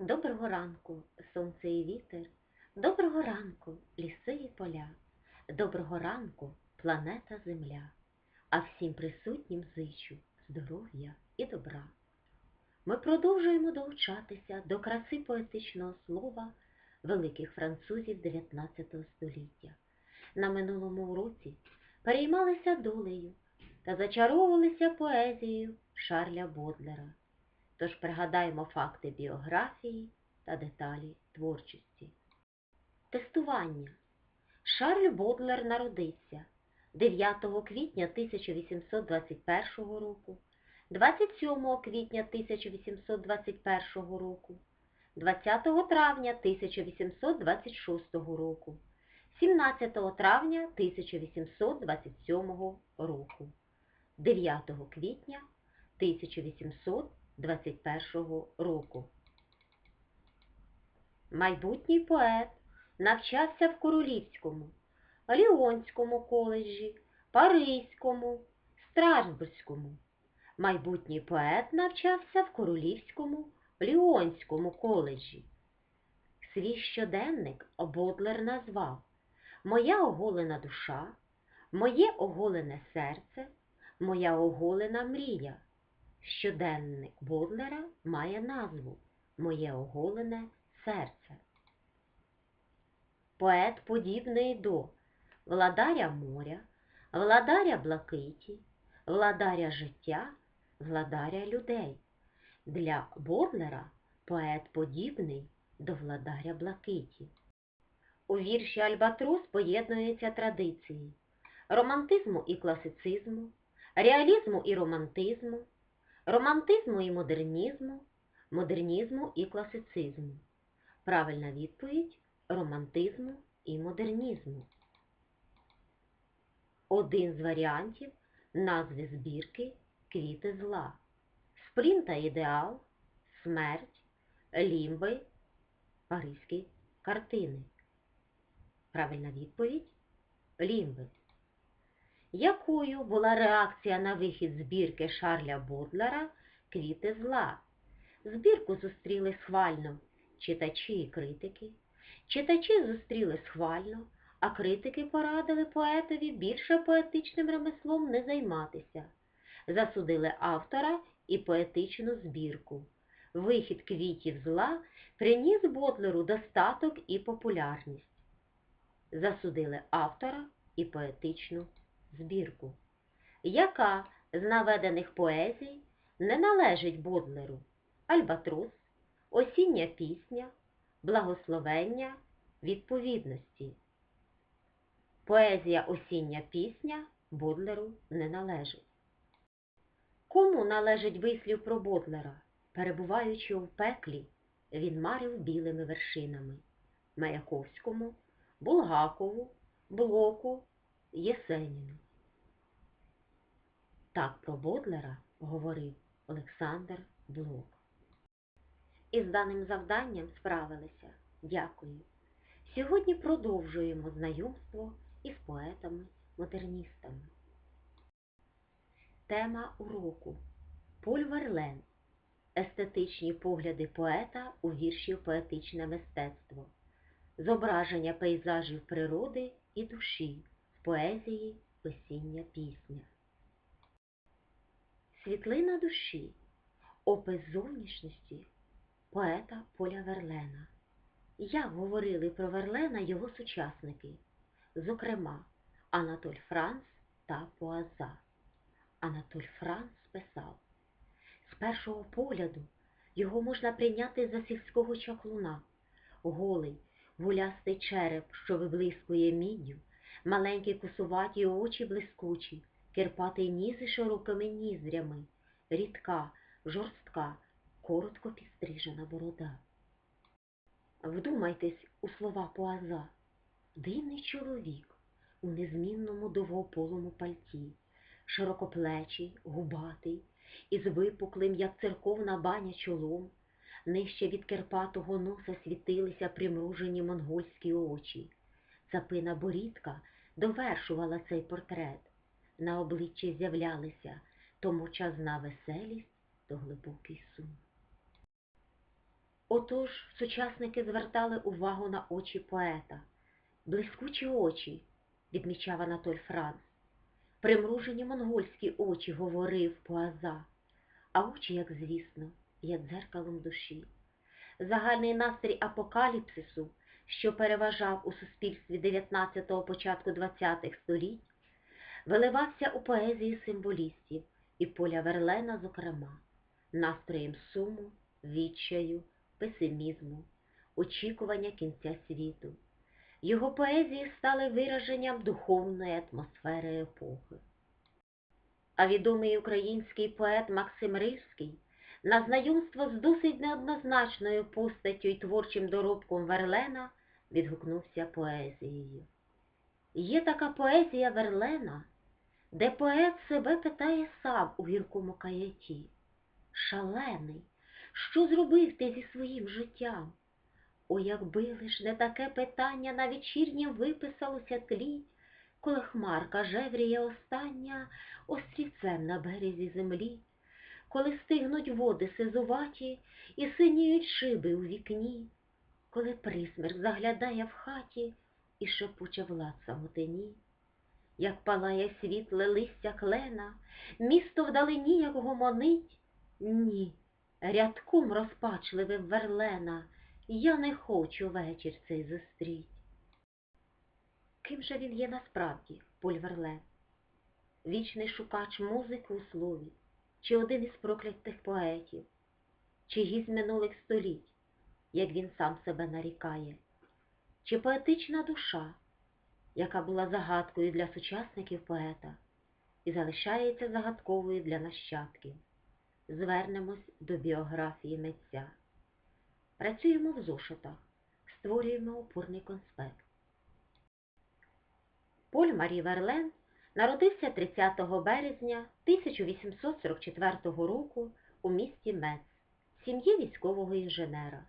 Доброго ранку, сонце і вітер, доброго ранку, ліси і поля, доброго ранку, планета Земля, а всім присутнім зичу здоров'я і добра. Ми продовжуємо долучатися до краси поетичного слова великих французів 19 століття. На минулому уроці переймалися долею та зачаровувалися поезією Шарля Бодлера. Тож пригадаємо факти біографії та деталі творчості. Тестування. Шарль Бодлер народився 9 квітня 1821 року, 27 квітня 1821 року, 20 травня 1826 року, 17 травня 1827 року, 9 квітня 1827 21 року. Майбутній поет навчався в Королівському, Ліонському коледжі, Паризькому, Страсбурзькому. Майбутній поет навчався в Королівському, Ліонському коледжі. Свій щоденник Бодлер назвав Моя оголена душа, моє оголене серце, моя оголена мрія. Щоденник Бодлера має назву Моє оголене серце. Поет подібний до владаря моря, владаря блакиті, владаря життя, владаря людей. Для Бодлера поет подібний до владаря блакиті. У вірші Альбатрос поєднуються традиції романтизму і класицизму, реалізму і романтизму, романтизму і модернізму, модернізму і класицизму. Правильна відповідь романтизму і модернізму. Один з варіантів назви збірки Квіти зла. Сплін та ідеал, смерть, лімби, паризькі картини. Правильна відповідь лімби. Якою була реакція на вихід збірки Шарля Бодлера Квіти зла? Збірку зустріли схвально читачі і критики. Читачі зустріли схвально, а критики порадили поетові більше поетичним ремеслом не займатися. Засудили автора і поетичну збірку. Вихід квітів зла приніс Бодлеру достаток і популярність. Засудили автора і поетичну збірку. Яка з наведених поезій не належить Бодлеру? Альбатрус, осіння пісня, благословення, відповідності. Поезія осіння пісня Бодлеру не належить. Кому належить вислів про Бодлера? Перебуваючи у пеклі, він марив білими вершинами Маяковському, Булгакову, Блоку, Єсеніну. Так про Бодлера говорив Олександр Блок. Із даним завданням справилися. Дякую. Сьогодні продовжуємо знайомство із поетами-модерністами. Тема уроку Поль Верлен. Естетичні погляди поета у вірші Поетичне мистецтво. Зображення пейзажів природи і душі в поезії Осіння пісня. Світлина душі. Опис зовнішності поета Поля Верлена. Як говорили про Верлена його сучасники, зокрема Анатоль Франц та Пуаза. Анатоль Франц писав, з першого погляду його можна прийняти за сільського чаклуна, голий, гулястий череп, що виблискує міддю, маленькі кусуваті очі блискучі, кирпатий ніс із широкими ніздрями, рідка, жорстка, коротко підстрижена борода. Вдумайтесь у слова Пуаза. Дивний чоловік у незмінному довгополому пальті, широкоплечий, губатий, із випуклим, як церковна баня чолом, нижче від Керпатого носа світилися примружені монгольські очі. Цапина борідка довершувала цей портрет. На обличчі з'являлися то мовчазна веселість, то глибокий сум. Отож сучасники звертали увагу на очі поета. Блискучі очі, відмічав Анатоль Франц. Примружені монгольські очі говорив Пуаза, а очі, як звісно, є дзеркалом душі. Загальний настрій апокаліпсису, що переважав у суспільстві 19-го початку 20-х століть, виливався у поезії символістів і поля Верлена, зокрема, настроєм суму, відчаю, песимізму, очікування кінця світу. Його поезії стали вираженням духовної атмосфери епохи. А відомий український поет Максим Рильський на знайомство з досить неоднозначною постаттю й творчим доробком Верлена відгукнувся поезією. Є така поезія Верлена, де поет себе питає сам у гіркому каяті. Шалений, що зробив ти зі своїм життям? О, якби лиш не таке питання на вечірнє виписалося тлі, коли хмарка жевріє остання острівцем на березі землі, коли стигнуть води сизуваті і синіють шиби у вікні, коли присмерк заглядає в хаті і шепоче влад самотині, як палає світле листя клена, місто вдалині, як гомонить, ні, рядком розпачливим верлена. Я не хочу вечір цей зустріть. Ким же він є насправді, Поль Верлен? Вічний шукач музики у слові, чи один із проклятих поетів, чи гість минулих століть, як він сам себе нарікає, чи поетична душа, яка була загадкою для сучасників поета і залишається загадковою для нащадків. Звернемось до біографії митця. Працюємо в зошитах, створюємо опорний конспект. Поль Марі Верлен народився 30 березня 1844 року у місті Мец, в сім'ї військового інженера.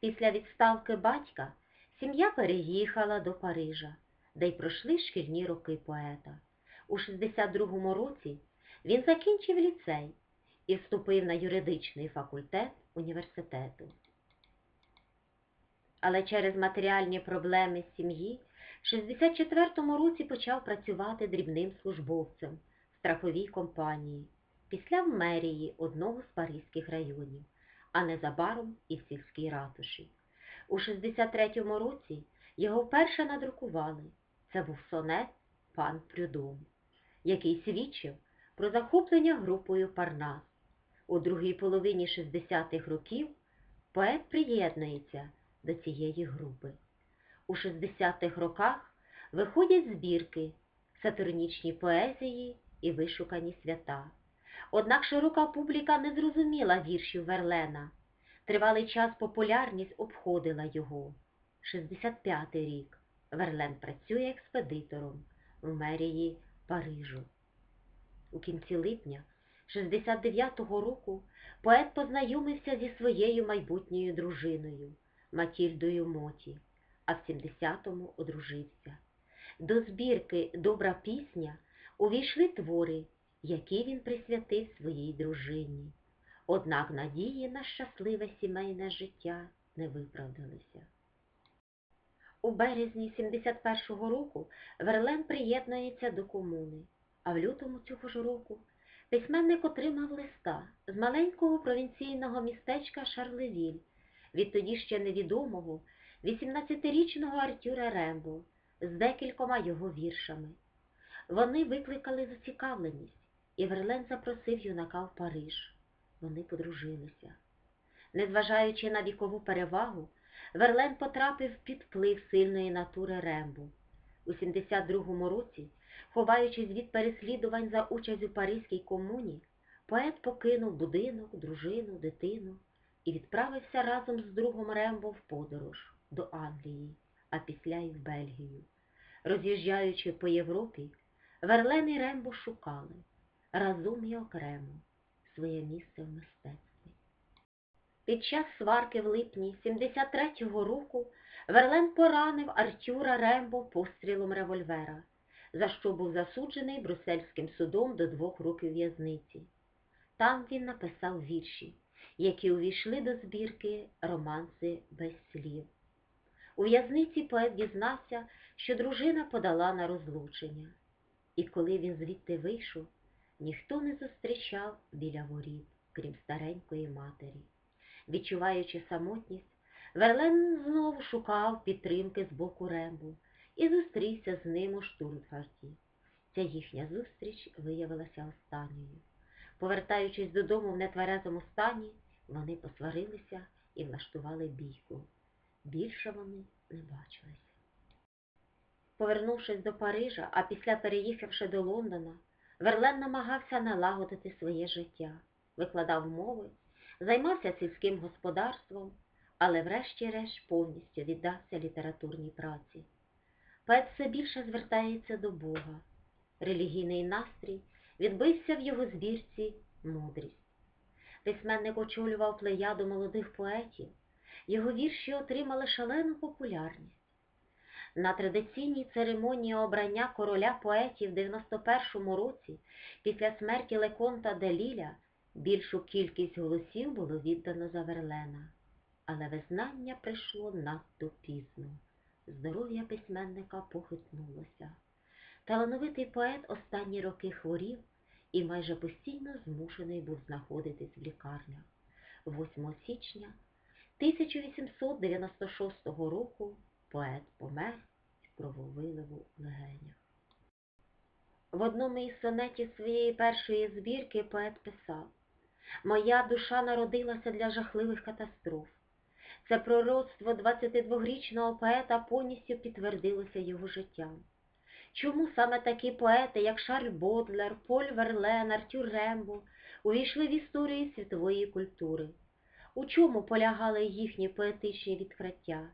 Після відставки батька сім'я переїхала до Парижа, де й пройшли шкільні роки поета. У 62 році він закінчив ліцей і вступив на юридичний факультет університету але через матеріальні проблеми сім'ї в 64-му році почав працювати дрібним службовцем в страховій компанії, після в мерії одного з паризьких районів, а незабаром і в сільській ратуші. У 63-му році його вперше надрукували. Це був сонет пан Прюдом, який свідчив про захоплення групою Парнас. У другій половині 60-х років поет приєднується до цієї групи. У 60-х роках виходять збірки, сатирнічні поезії і вишукані свята. Однак широка публіка не зрозуміла віршів Верлена. Тривалий час популярність обходила його. 65-й рік Верлен працює експедитором в мерії Парижу. У кінці липня 69-го року поет познайомився зі своєю майбутньою дружиною. Матільдою Моті, а в 70-му одружився. До збірки Добра пісня увійшли твори, які він присвятив своїй дружині. Однак надії на щасливе сімейне життя не виправдалися. У березні 71-го року Верлен приєднується до комуни, а в лютому цього ж року письменник отримав листа з маленького провінційного містечка Шарлевіль, від тоді ще невідомого 18-річного Артюра Рембо з декількома його віршами. Вони викликали зацікавленість, і Верлен запросив юнака в Париж. Вони подружилися. Незважаючи на вікову перевагу, Верлен потрапив під вплив сильної натури Рембо. У 72-му році, ховаючись від переслідувань за участь у Паризькій комуні, поет покинув будинок, дружину, дитину і відправився разом з другом Рембо в подорож до Англії, а після й в Бельгію. Роз'їжджаючи по Європі, Верлен і Рембо шукали разом і окремо своє місце в мистецтві. Під час сварки в липні 73-го року Верлен поранив Артюра Рембо пострілом револьвера, за що був засуджений брусельським судом до двох років в'язниці. Там він написав вірші, які увійшли до збірки романси без слів. У в'язниці поет дізнався, що дружина подала на розлучення, і коли він звідти вийшов, ніхто не зустрічав біля воріт, крім старенької матері. Відчуваючи самотність, Верлен знову шукав підтримки з боку Рембу і зустрівся з ним у Штуртгарті. Ця їхня зустріч виявилася останньою. Повертаючись додому в нетверезому стані, вони посварилися і влаштували бійку. Більше вони не бачилися. Повернувшись до Парижа, а після переїхавши до Лондона, Верлен намагався налагодити своє життя, викладав мови, займався сільським господарством, але врешті-решт повністю віддався літературній праці. Поет все більше звертається до Бога. Релігійний настрій відбився в його збірці мудрість. Письменник очолював плеяду молодих поетів, його вірші отримали шалену популярність. На традиційній церемонії обрання короля поетів в 91-му році після смерті Леконта де Ліля більшу кількість голосів було віддано за Верлена. Але визнання прийшло надто пізно. Здоров'я письменника похитнулося. Талановитий поет останні роки хворів і майже постійно змушений був знаходитись в лікарнях. 8 січня 1896 року поет помер від крововиливу легенях. В одному із сонетів своєї першої збірки поет писав Моя душа народилася для жахливих катастроф. Це пророцтво 22-річного поета повністю підтвердилося його життям. Чому саме такі поети, як Шарль Бодлер, Поль Верлен, Артюр Рембо, увійшли в історію світової культури? У чому полягали їхні поетичні відкриття?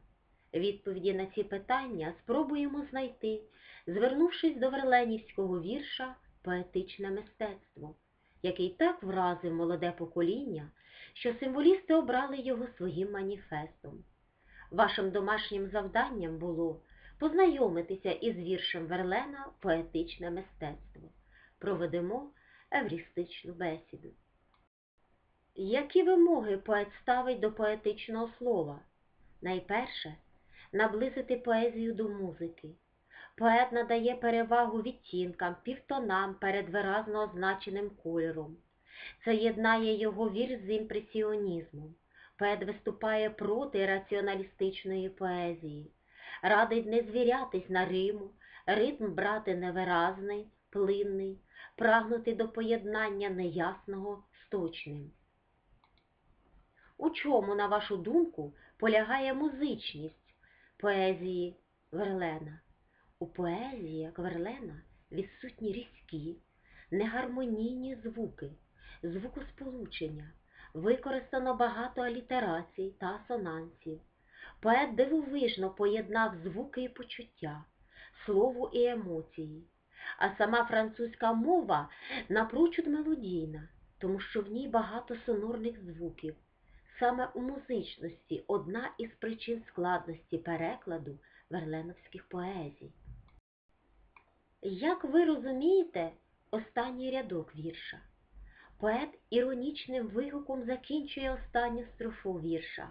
Відповіді на ці питання спробуємо знайти, звернувшись до верленівського вірша Поетичне мистецтво, який так вразив молоде покоління, що символісти обрали його своїм маніфестом. Вашим домашнім завданням було познайомитися із віршем Верлена Поетичне мистецтво. Проведемо еврістичну бесіду. Які вимоги поет ставить до поетичного слова? Найперше наблизити поезію до музики. Поет надає перевагу відтінкам, півтонам перед виразно означеним кольором. Це єднає його вірш з імпресіонізмом. Поет виступає проти раціоналістичної поезії, радить не звірятись на Риму, ритм брати невиразний, плинний, прагнути до поєднання неясного з точним. У чому, на вашу думку, полягає музичність поезії Верлена? У поезії, як Верлена, відсутні різкі, негармонійні звуки, звукосполучення, використано багато алітерацій та асонансів. Поет дивовижно поєднав звуки і почуття, слово і емоції, а сама французька мова напрочуд мелодійна, тому що в ній багато сонорних звуків. Саме у музичності одна із причин складності перекладу верленовських поезій. Як ви розумієте, останній рядок вірша? Поет іронічним вигуком закінчує останню строфу вірша,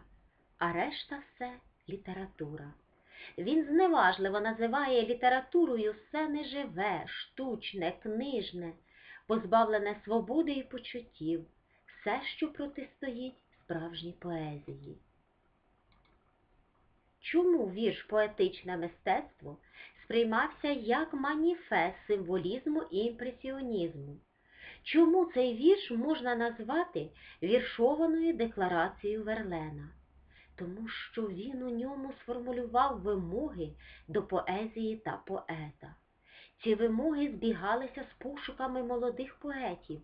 а решта все література. Він зневажливо називає літературою все неживе, штучне, книжне, позбавлене свободи і почуттів, все, що протистоїть справжній поезії. Чому вірш поетичне мистецтво сприймався як маніфест символізму і імпресіонізму? Чому цей вірш можна назвати віршованою декларацією Верлена? Тому що він у ньому сформулював вимоги до поезії та поета. Ці вимоги збігалися з пошуками молодих поетів,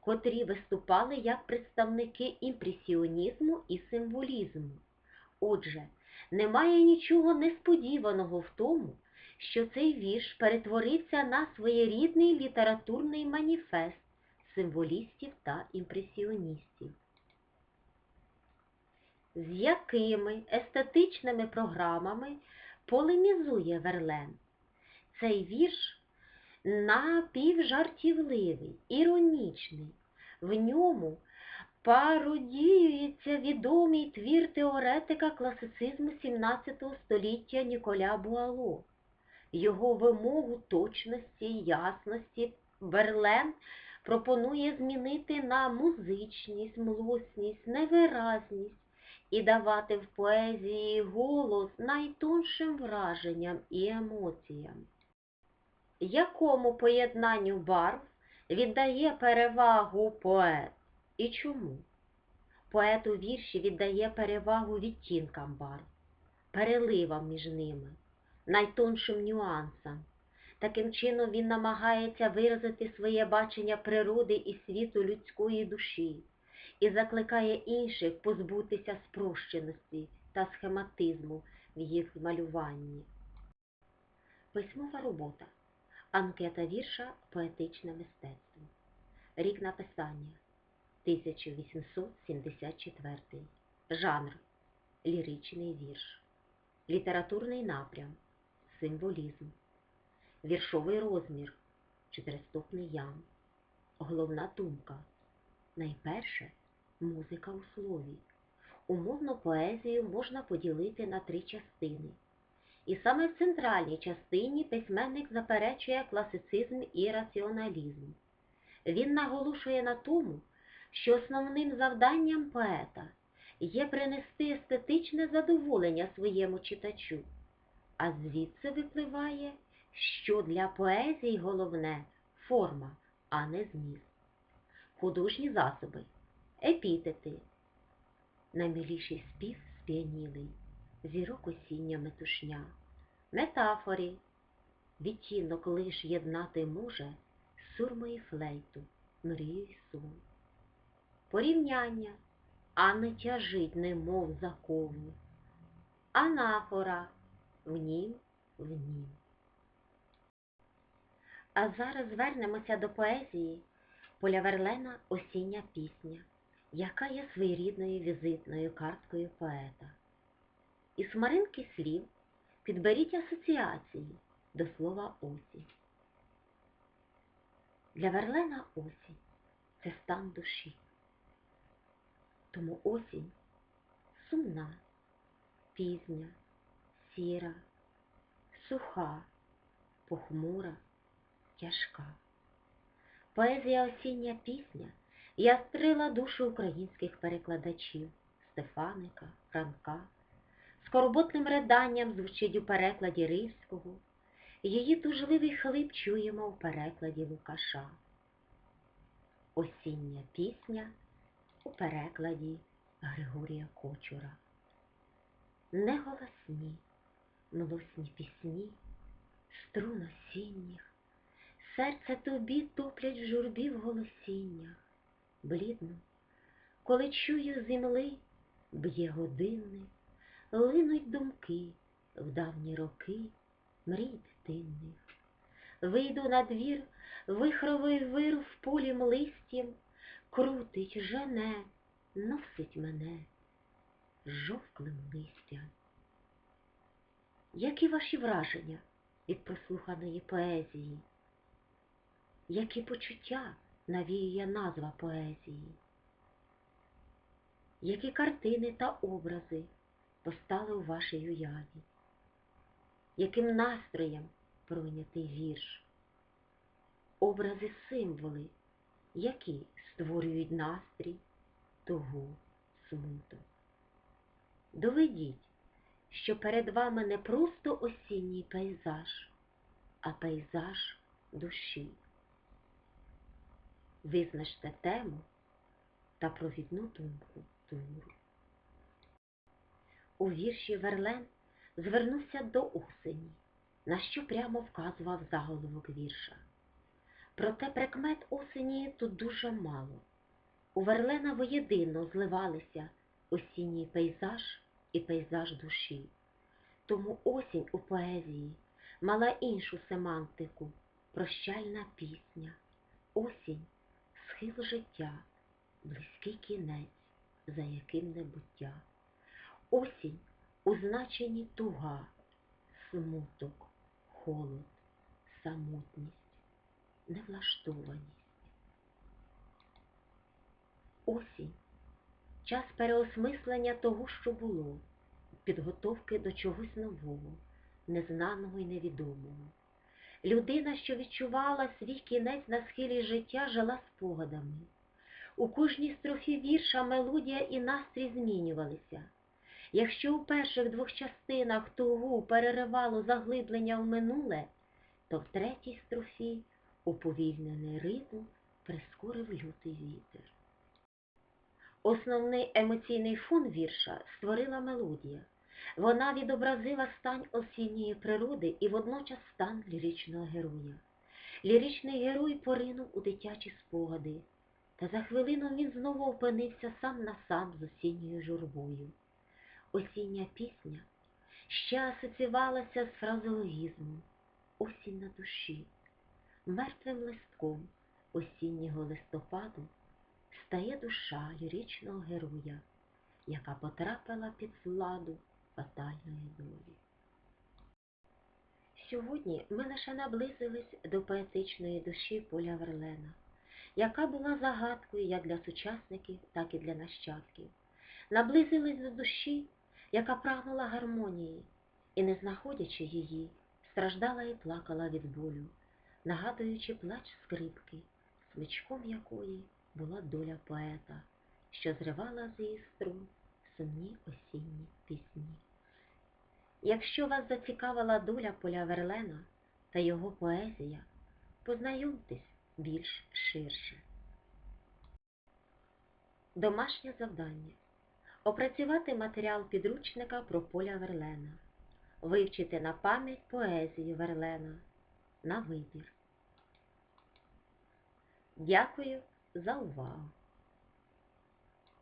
котрі виступали як представники імпресіонізму і символізму. Отже, немає нічого несподіваного в тому, що цей вірш перетворився на своєрідний літературний маніфест символістів та імпресіоністів. З якими естетичними програмами полемізує Верлен? Цей вірш напівжартівливий, іронічний. В ньому пародіюється відомий твір теоретика класицизму XVII століття Ніколя Буало. Його вимогу точності ясності Верлен пропонує змінити на музичність, млосність, невиразність і давати в поезії голос найтоншим враженням і емоціям. Якому поєднанню барв віддає перевагу поет і чому? Поет у вірші віддає перевагу відтінкам барв, переливам між ними, найтоншим нюансам. Таким чином він намагається виразити своє бачення природи і світу людської душі і закликає інших позбутися спрощеності та схематизму в їх малюванні. Письмова робота. Анкета вірша Поетичне мистецтво. Рік написання 1874. Жанр Ліричний вірш. Літературний напрям Символізм. Віршовий розмір Чотиристопний ям. Головна думка. Найперше музика у слові. Умовну поезію можна поділити на три частини. І саме в центральній частині письменник заперечує класицизм і раціоналізм. Він наголошує на тому, що основним завданням поета є принести естетичне задоволення своєму читачу, а звідси випливає, що для поезії головне форма, а не зміст. Художні засоби, епітети, наймиліший спів сп'янілий, зірок осіння метушня, метафори, відтінок лиш єднати може сурму і флейту, мрію й сон. Порівняння, а не тяжить, немов закову, анафора в нім, в нім. А зараз звернемося до поезії Поля Верлена осіння пісня, яка є своєрідною візитною карткою поета. Із хмаринки слів підберіть асоціації до слова осінь. Для Верлена осінь це стан душі. Тому осінь сумна, пізня, сіра, суха, похмура, тяжка. Поезія осіння пісня ястрила душу українських перекладачів Стефаника, Франка. Скорботним риданням звучить у перекладі Ривського, її тужливий хлип чуємо у перекладі Лукаша. Осіння пісня у перекладі Григорія Кочура. Неголосні, млосні пісні, струн осінніх, серце тобі топлять в журбі в голосіннях, блідно, коли чую земли, б'є годинник, линуть думки в давні роки мрій дитинних. Вийду на двір, вихровий вир в полім листям, крутить, жене, носить мене жовклим листям. Які ваші враження від прослуханої поезії? Які почуття навіює назва поезії? Які картини та образи постали у вашій уяві? Яким настроєм пройнятий вірш? Образи символи, які створюють настрій, тугу, смуток. Доведіть, що перед вами не просто осінній пейзаж, а пейзаж душі. Визначте тему та провідну думку твору. У вірші Верлен звернувся до осені, на що прямо вказував заголовок вірша. Проте прикмет осені тут дуже мало. У Верлена воєдино зливалися осінній пейзаж і пейзаж душі. Тому осінь у поезії мала іншу семантику, прощальна пісня, осінь схил життя, близький кінець, за яким небуття. Осінь у значенні туга, смуток, холод, самотність, невлаштованість. Осінь час переосмислення того, що було, підготовки до чогось нового, незнаного і невідомого. Людина, що відчувала свій кінець на схилі життя, жила спогадами. У кожній строфі вірша мелодія і настрій змінювалися. Якщо у перших двох частинах тугу переривало заглиблення в минуле, то в третій строфі уповільнений ритм прискорив лютий вітер. Основний емоційний фон вірша створила мелодія. Вона відобразила стан осінньої природи і водночас стан ліричного героя. Ліричний герой поринув у дитячі спогади, та за хвилину він знову опинився сам на сам з осінньою журбою. Осіння пісня ще асоціювалася з фразеологізмом осінь на душі, мертвим листком осіннього листопаду стає душа ліричного героя, яка потрапила під владу фатальної долі. Сьогодні ми лише наблизились до поетичної душі Поля Верлена, яка була загадкою як для сучасників, так і для нащадків. Наблизились до душі, яка прагнула гармонії, і, не знаходячи її, страждала і плакала від болю, нагадуючи плач скрипки, смичком якої була доля поета, що зривала з її струн сумні осінні пісні. Якщо вас зацікавила доля Поля Верлена та його поезія, познайомтесь більш ширше. Домашнє завдання. Опрацювати матеріал підручника про Поля Верлена. Вивчити на пам'ять поезію Верлена. На вибір. Дякую за увагу!